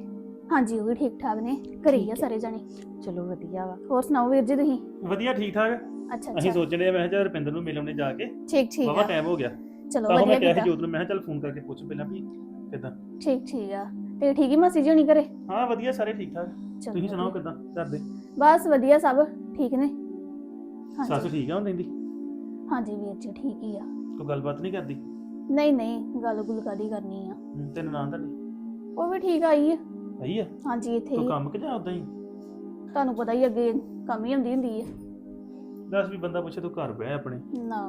Speaker 4: ਹਾਂਜੀ ਉਹ ਵੀ ਠੀਕ ਠਾਕ ਨੇ। ਘਰੇ ਹੀ ਆ। ਸਾਰੇ ਜਣੇ?
Speaker 7: ਚਲੋ ਵਧੀਆ ਵਾ।
Speaker 4: ਹੋਰ ਸੁਣਾਓ ਵੀਰ ਜੀ ਤੁਸੀਂ?
Speaker 6: ਵਧੀਆ ਠੀਕ ਠਾਕ।
Speaker 4: ਅੱਛਾ
Speaker 6: ਅਸੀਂ
Speaker 4: ਅੱਛਾ।
Speaker 6: ਸੋਚਣੇ ਮੈਂ ਕਿਹਾ ਰੁਪਿੰਦਰ ਨੂੰ ਮਿਲਣੇ ਜਾ ਕੇ।
Speaker 4: ਠੀਕ ਠੀਕ
Speaker 6: ਬਾਬਾ
Speaker 4: ਆ।
Speaker 6: ਟਾਈਮ ਹੋ ਗਿਆ।
Speaker 4: ਚਲੋ
Speaker 6: ਤਾਂ
Speaker 4: ਵਧੀਆ
Speaker 6: ਮੈਂ ਕਿਹਾ ਸੀ
Speaker 4: ਕੀਤਾ।
Speaker 6: ਜੋਤ ਨੂੰ ਮੈਂ ਕਿਹਾ ਚੱਲ ਫੋਨ ਕਰਕੇ ਪੁੱਛ ਪਹਿਲਾਂ ਵੀ ਕਿਦਾਂ।
Speaker 4: ਠੀਕ ਠੀਕ ਆ। ਤੇ ਠੀਕ ਹੀ ਮਾਸੀ ਜੀ ਹੋਣੀ ਘਰੇ?
Speaker 6: ਹਾਂ ਵਧੀਆ ਸਾਰੇ ਠੀਕ ਠਾਕ।
Speaker 4: ਚਲੋ
Speaker 6: ਤੁਸੀਂ ਸੁਣਾਓ
Speaker 4: ਵਧੀਆ।
Speaker 6: ਕਿਦਾਂ ਘਰ ਦੇ?
Speaker 4: ਬਸ ਵਧੀਆ ਸਭ ਠੀਕ ਨੇ।
Speaker 6: ਸੱਸ
Speaker 4: ਹਾਂਜੀ
Speaker 6: ਠੀਕ ਆ ਹੁਣ ਰਹਿੰਦੀ
Speaker 4: ਹਾਂਜੀ ਵੀਰ ਜੀ ਠੀਕ ਹੀ ਆ।
Speaker 6: ਕੋਈ ਗੱਲਬਾਤ ਨਹੀਂ ਕਰਦੀ?
Speaker 4: ਨਹੀਂ ਨਹੀਂ ਗੱਲ ਗੁੱਲ ਕਾਦੀ ਕਰਨੀ ਆ।
Speaker 6: ਹੂੰ, ਤੇ ਨਾਂ ਤੁਹਾਡੀ
Speaker 4: ਉਹ ਵੀ ਠੀਕ ਆਈ ਆ।
Speaker 6: ਸਹੀ ਆ?
Speaker 4: ਹਾਂਜੀ ਇੱਥੇ ਹੀ
Speaker 6: ਕੰਮ ਕਿ ਜਾਂ ਉਦਾਂ ਹੀ?
Speaker 4: ਤੁਹਾਨੂੰ ਪਤਾ ਹੀ ਅੱਗੇ ਕੰਮ ਹੀ ਹੁੰਦੀ ਹੁੰਦੀ ਹੈ
Speaker 6: ਦੱਸ ਵੀ ਬੰਦਾ ਪੁੱਛੇ ਤੂੰ ਘਰ ਬਹਿ ਆਪਣੇ।
Speaker 4: ਨਾ।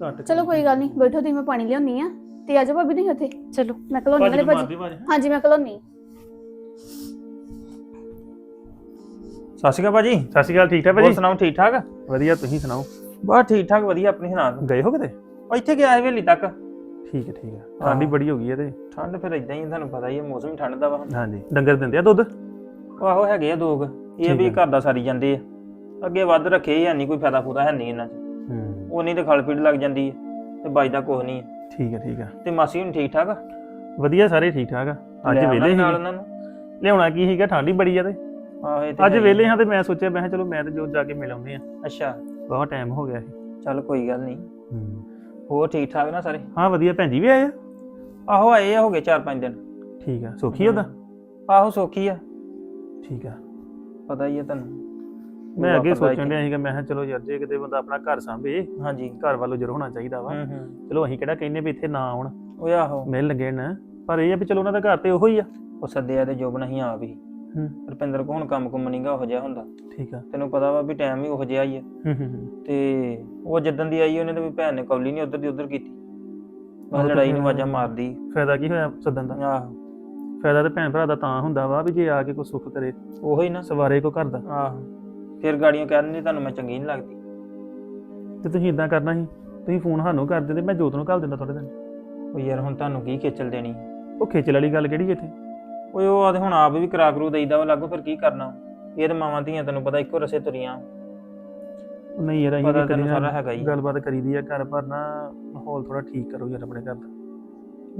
Speaker 6: ਘੱਟ
Speaker 4: ਚਲੋ ਕੋਈ ਗੱਲ ਨਹੀਂ ਬੈਠੋ ਤੁਸੀਂ ਮੈਂ ਪਾਣੀ ਲਿਆਉਣੀ ਆ। ਤੇ ਆਜੋ ਭਾਬੀ ਤੁਸੀਂ ਉੱਥੇ।
Speaker 7: ਚਲੋ।
Speaker 4: ਮੈਂ ਕਲੋਨੀ
Speaker 6: ਭਾਜੀ
Speaker 4: ਵਾਲੇ
Speaker 6: ਨੂੰ
Speaker 4: ਭਾਜੀ।
Speaker 6: ਮਾਰਦੇ ਆਵਾਜ਼, ਹੈਂ?
Speaker 4: ਹਾਂਜੀ ਮੈਂ ਕਲੋਨੀ
Speaker 2: ਸਤਿ ਸ਼੍ਰੀ ਅਕਾਲ ਭਾਜੀ।
Speaker 6: ਸਤਿ ਸ਼੍ਰੀ ਅਕਾਲ ਠੀਕ ਠਾਕ
Speaker 2: ਹੋਰ
Speaker 6: ਭਾਜੀ?
Speaker 2: ਸੁਣਾਓ ਠੀਕ ਠਾਕ?
Speaker 6: ਵਧੀਆ ਤੁਸੀਂ ਸੁਣਾਓ?
Speaker 2: ਬਸ ਠੀਕ ਠਾਕ ਵਧੀਆ ਆਪਣੀ ਸੁਣਾ
Speaker 6: ਗਏ ਹੋ ਕਿਤੇ?
Speaker 2: ਉਹ ਇੱਥੇ ਗਿਆ ਸੀ ਹਵੇਲੀ ਤੱਕ।
Speaker 6: ਠੀਕ ਹੈ ਠੀਕ ਹੈ। ਠੰਡੀ। ਬੜੀ ਹੋ ਗਈ ਹੈ ਤੇ।
Speaker 2: ਠੰਡ ਫਿਰ ਇਦਾਂ ਹੀ ਆ, ਤੁਹਾਨੂੰ ਪਤਾ ਹੀ ਹੈ ਮੌਸਮ ਹੀ ਠੰਡ ਦਾ ਵਾ।
Speaker 6: ਹਾਂਜੀ। ਡੰਗਰ ਦਿੰਦੇ ਆ ਦੁੱਧ?
Speaker 2: ਉਹ ਆਹੋ ਹੈਗੇ ਆ ਦੋਗ ਇਹ
Speaker 6: ਠੀਕ
Speaker 2: ਵੀ। ਘਰ ਦਾ ਸਾਰੀ ਜਾਂਦੇ ਆ। ਅੱਗੇ ਵੱਧ ਰੱਖੇ ਹੀ ਹੈ ਨਹੀਂ ਕੋਈ ਫਾਇਦਾ ਫੂਦਾ ਹੈ ਨਹੀਂ ਇਹਨਾਂ 'ਚ।
Speaker 6: ਹੂੰ।
Speaker 2: ਉਨੀ ਤੇ ਖਲ ਪੀੜ ਲੱਗ ਜਾਂਦੀ ਹੈ ਤੇ ਬਚਦਾ ਕੁਛ ਨਹੀਂ ਹੈ।
Speaker 6: ਠੀਕ ਹੈ ਠੀਕ ਹੈ।
Speaker 2: ਤੇ ਮਾਸੀ ਹੁਣ ਠੀਕ ਠਾਕ ਆ?
Speaker 6: ਵਧੀਆ ਸਾਰੇ ਠੀਕ ਠਾਕ ਆ। ਅੱਜ
Speaker 2: ਲੈ ਆਉਣਾ
Speaker 6: ਵੇਲੇ
Speaker 2: ਨਾਲ
Speaker 6: ਸੀ
Speaker 2: ਉਹਨਾਂ ਨੂੰ।
Speaker 6: ਲਿਆਉਣਾ ਕੀ ਸੀਗਾ? ਠੰਡ ਹੀ ਬੜੀ ਆ ਤੇ।
Speaker 2: ਆਹੋ ਇਹ ਤੇ
Speaker 6: ਅੱਜ
Speaker 2: ਹੈ ਹੀ।
Speaker 6: ਹਾਂ ਤੇ ਮੈਂ ਸੋਚਿਆ ਮੈਂ ਕਿਹਾ ਚਲੋ ਮੈਂ ਤੇ ਜੋ ਜਾ ਕੇ ਮਿਲ ਆਉਂਦੇ ਆ।
Speaker 2: ਅੱਛਾ।
Speaker 6: ਬਹੁਤ ਟਾਈਮ ਹੋ ਗਿਆ ਸੀ।
Speaker 2: ਚੱਲ ਕੋਈ ਗੱਲ ਨਹੀਂ ਹੋਰ ਠੀਕ ਠਾਕ ਨਾ ਸਾਰੇ?
Speaker 6: ਹਾਂ ਵਧੀਆ ਭੈਣ ਜੀ ਵੀ ਆਏ ਆ?
Speaker 2: ਆਹੋ ਆਏ ਆ ਹੋ ਗਏ 4-5 ਦਿਨ।
Speaker 6: ਠੀਕ ਆ ਸੋਖੀ ਉਹਦਾ?
Speaker 2: ਆਹੋ ਸੌਖੀ ਆ।
Speaker 6: ਠੀਕ ਆ।
Speaker 2: ਪਤਾ ਹੀ ਆ ਤੁਹਾਨੂੰ।
Speaker 6: ਮੈਂ ਅੱਗੇ ਸੋਚਣ। ਡਿਆ ਸੀਗਾ ਮੈਂ ਕਿਹਾ ਚਲੋ ਯਾਰ ਜੇ ਕਿਤੇ ਬੰਦਾ ਆਪਣਾ ਘਰ ਸਾਂਭੇ
Speaker 2: ਹਾਂਜੀ।
Speaker 6: ਘਰ ਵੱਲੋਂ ਜ਼ਰੂਰ ਹੋਣਾ ਚਾਹੀਦਾ ਵਾ। ਚਲੋ ਅਸੀਂ ਕਿਹੜਾ ਕਹਿੰਦੇ ਵੀ ਇੱਥੇ ਨਾ ਆਉਣ।
Speaker 2: ਉਹ ਆਹੋ।
Speaker 6: ਮਿਲ ਲੱਗੇ ਨਾ। ਪਰ ਇਹ ਆ ਵੀ ਚਲੋ ਉਹਨਾਂ ਦਾ ਘਰ ਤੇ ਉਹੋ ਹੀ ਆ।
Speaker 2: ਉਹ ਸੱਦਿਆ ਤੇ ਜੋਬ ਨਹੀਂ ਆ ਵੀ
Speaker 6: ਹੂੰ।
Speaker 2: ਰੁਪਿੰਦਰ ਕੋ ਹੁਣ ਕੰਮ ਕੁੰਮ ਨਹੀਂਗਾ ਉਹੋ ਜਿਹਾ ਹੁੰਦਾ।
Speaker 6: ਠੀਕ ਆ।
Speaker 2: ਤੈਨੂੰ ਪਤਾ ਵਾ ਵੀ ਟਾਈਮ ਵੀ ਉਹੋ ਜਿਹਾ ਹੀ ਆ।
Speaker 6: ਹੂੰ ਹੂੰ ਹੂੰ।
Speaker 2: ਤੇ ਉਹ ਜਿੱਦਣ ਦੀ ਆਈ ਉਹਨੇ ਤੇ ਵੀ ਭੈਣ ਨੇ ਕੌਲੀ ਨਹੀਂ ਉਧਰ ਦੀ ਉਧਰ ਕੀਤੀ।
Speaker 6: ਉਹ
Speaker 2: ਬਸ
Speaker 6: ਤਾਂ
Speaker 2: ਲੜਾਈ ਨੂੰ
Speaker 6: ਫਿਰ-
Speaker 2: ਵਾਜਾ ਮਾਰਦੀ।
Speaker 6: ਫਾਇਦਾ ਕੀ ਹੋਇਆ ਸੱਦਣ ਦਾ?
Speaker 2: ਆਹੋ।
Speaker 6: ਫਾਇਦਾ ਤੇ ਭੈਣ ਭਰਾ ਦਾ ਤਾਂ ਹੁੰਦਾ ਵਾ ਵੀ ਜੇ ਆ ਕੇ ਕੋਈ ਸੁੱਖ ਕਰੇ
Speaker 2: ਉਹੀ ਨਾ।
Speaker 6: ਸਵਾਰੇ ਕੋ ਘਰ ਦਾ।
Speaker 2: ਆਹੋ। ਫਿਰ ਗਾੜੀਆਂ ਕਹਿ ਦਿੰਦੀ ਤੁਹਾਨੂੰ ਮੈਂ ਚੰਗੀ ਨਹੀਂ ਲੱਗਦੀ।
Speaker 6: ਤੇ ਤੁਸੀਂ ਇਦਾਂ ਕਰਨਾ ਸੀ ਤੁਸੀਂ ਫੋਨ ਸਾਨੂੰ ਕਰ ਦਿੰਦੇ ਮੈਂ ਜੋਤ ਨੂੰ ਘੱਲ ਦਿੰਦਾ ਥੋੜੇ ਦਿਨ
Speaker 2: ਉਹ ਯਾਰ ਹੁਣ ਤੁਹਾਨੂੰ ਕੀ ਖੇਚਲ ਦੇਣੀ?
Speaker 6: ਉਹ ਖੇਚਲ ਵਾਲੀ ਗੱਲ ਕਿਹੜੀ ਇੱਥੇ?
Speaker 2: ਓਏ ਉਹ ਆ ਤੇ ਹੁਣ ਆਪ ਵੀ ਕਰਾ ਕਰੂ ਦਈਦਾ ਉਹ ਲੱਗੋ ਫਿਰ ਕੀ ਕਰਨਾ? ਇਹ ਤੇ ਮਾਵਾਂ ਧੀਆਂ ਤੈਨੂੰ ਪਤਾ ਇੱਕੋ ਰਸੇ ਤੁਰੀਆਂ।
Speaker 6: ਨਹੀਂ ਯਾਰ ਅਸੀਂ
Speaker 2: ਪਤਾ
Speaker 6: ਵੀ
Speaker 2: ਤੈਨੂੰ ਸਾਰਾ ਹੈਗਾ ਹੀ।
Speaker 6: ਗੱਲਬਾਤ ਕਰੀਦੀ ਆ ਘਰ ਪਰ ਨਾ ਮਾਹੌਲ ਥੋੜਾ ਠੀਕ ਕਰੋ ਯਾਰ ਆਪਣੇ ਘਰ ਦਾ।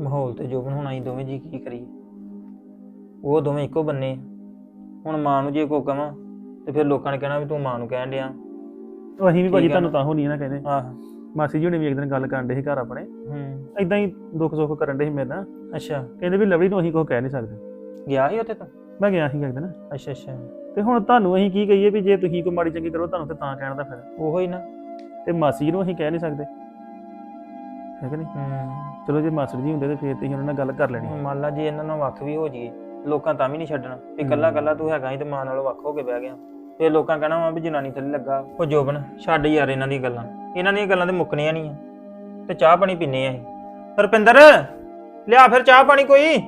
Speaker 2: ਮਾਹੌਲ ਤੇ ਜੋਬਨ ਹੁਣ ਅਸੀਂ ਦੋਵੇਂ ਜੀ ਕੀ ਕਰੀਏ? ਉਹ ਦੋਵੇਂ ਇੱਕੋ ਬੰਨੇ ਆ। ਹੁਣ ਮਾਂ ਨੂੰ ਜੇ ਕੋ ਕਵਾਂ ਤੇ ਫਿਰ ਲੋਕਾਂ ਨੇ ਕਹਿਣਾ ਵੀ ਤੂੰ ਮਾਂ ਨੂੰ ਕਹਿਣ ਡਿਆ।
Speaker 6: ਉਹ ਅਸੀਂ ਵੀ ਭਾਜੀ
Speaker 2: ਠੀਕ ਆ
Speaker 6: ਤੁਹਾਨੂੰ। ਤਾਂ ਹੋ ਨਹੀਂ ਨਾ ਕਹਿੰਦੇ।
Speaker 2: ਆਹ।
Speaker 6: ਮਾਸੀ ਜੀ ਹੁਣੇ ਵੀ ਇੱਕ ਦਿਨ ਗੱਲ ਕਰਨ ਦੇ ਸੀ ਘਰ ਆਪਣੇ।
Speaker 2: ਹੂੰ।
Speaker 6: ਇਦਾਂ ਹੀ ਦੁੱਖ ਸੁੱਖ ਕਰਨ ਦੇ ਸੀ ਮੇਰੇ ਨਾਲ।
Speaker 2: ਅੱਛਾ।
Speaker 6: ਕਹਿੰਦੇ ਵੀ ਲਵਲੀ ਨੂੰ ਅਸੀਂ ਕੁਛ ਕਹਿ ਨਹੀਂ ਸਕਦੇ।
Speaker 2: ਗਿਆ ਸੀ ਉੱਥੇ ਤੂੰ?
Speaker 6: ਮੈਂ ਗਿਆ ਸੀ ਇੱਕ ਦਿਨ।
Speaker 2: ਅੱਛਾ ਅੱਛਾ।
Speaker 6: ਤੇ ਹੁਣ ਤੁਹਾਨੂੰ ਅਸੀਂ ਕੀ ਕਹੀਏ ਵੀ ਜੇ ਤੁਸੀਂ ਕੋਈ ਮਾੜੀ ਚੰਗੀ ਕਰੋ ਤੁਹਾਨੂੰ ਤੇ ਤਾਂ ਕਹਿਣ ਦਾ ਫਿਰ।
Speaker 2: ਉਹੋ ਹੀ ਨਾ।
Speaker 6: ਤੇ ਮਾਸੀ ਨੂੰ ਅਸੀਂ ਕਹਿ ਨਹੀਂ ਸਕਦੇ। ਹੈ ਕਿ ਨਹੀਂ?
Speaker 2: ਹੂੰ।
Speaker 6: ਚਲੋ ਜੇ ਮਾਸੜ ਜੀ ਹੁੰਦੇ ਤੇ ਫਿਰ ਤੁਸੀਂ ਉਹਨਾਂ ਨਾਲ ਗੱਲ ਕਰ ਲੈਣੀ।
Speaker 2: ਮੰਨ ਲਾ ਜੇ ਇਹਨਾਂ ਨਾਲ ਵੱਖ ਵੀ ਹੋ ਜਾਈਏ ਲੋਕਾਂ ਤਾਂ ਵੀ ਨਹੀਂ ਛੱਡਣਾ। ਵੀ ਕੱਲਾ ਕੱਲਾ ਤੂੰ ਹੈਗਾ ਹੀ ਤੇ ਮਾਂ ਨਾਲੋਂ ਵੱਖ ਹੋ ਕੇ ਬਹਿ ਗਿਆ। ਫਿਰ ਲੋਕਾਂ ਕਹਿਣਾ ਵਾ ਵੀ ਜਨਾਨੀ ਥੱਲੇ ਲੱਗਾ। ਉਹ ਜੋਬਨ ਛੱਡ ਯਾਰ ਇਹਨਾਂ ਦੀਆਂ ਗੱਲਾਂ। ਇਹਨਾਂ ਦੀਆਂ ਗੱਲਾਂ ਤੇ ਮੁੱਕਣੀਆਂ ਨਹੀਂ ਆ। ਤੇ ਚਾਹ ਪਾਣੀ ਪੀਨੇ ਆ ਅਸੀਂ। ਰੁਪਿੰਦਰ ਲਿਆ ਫਿਰ ਚਾਹ ਪਾਣੀ ਕੋਈ।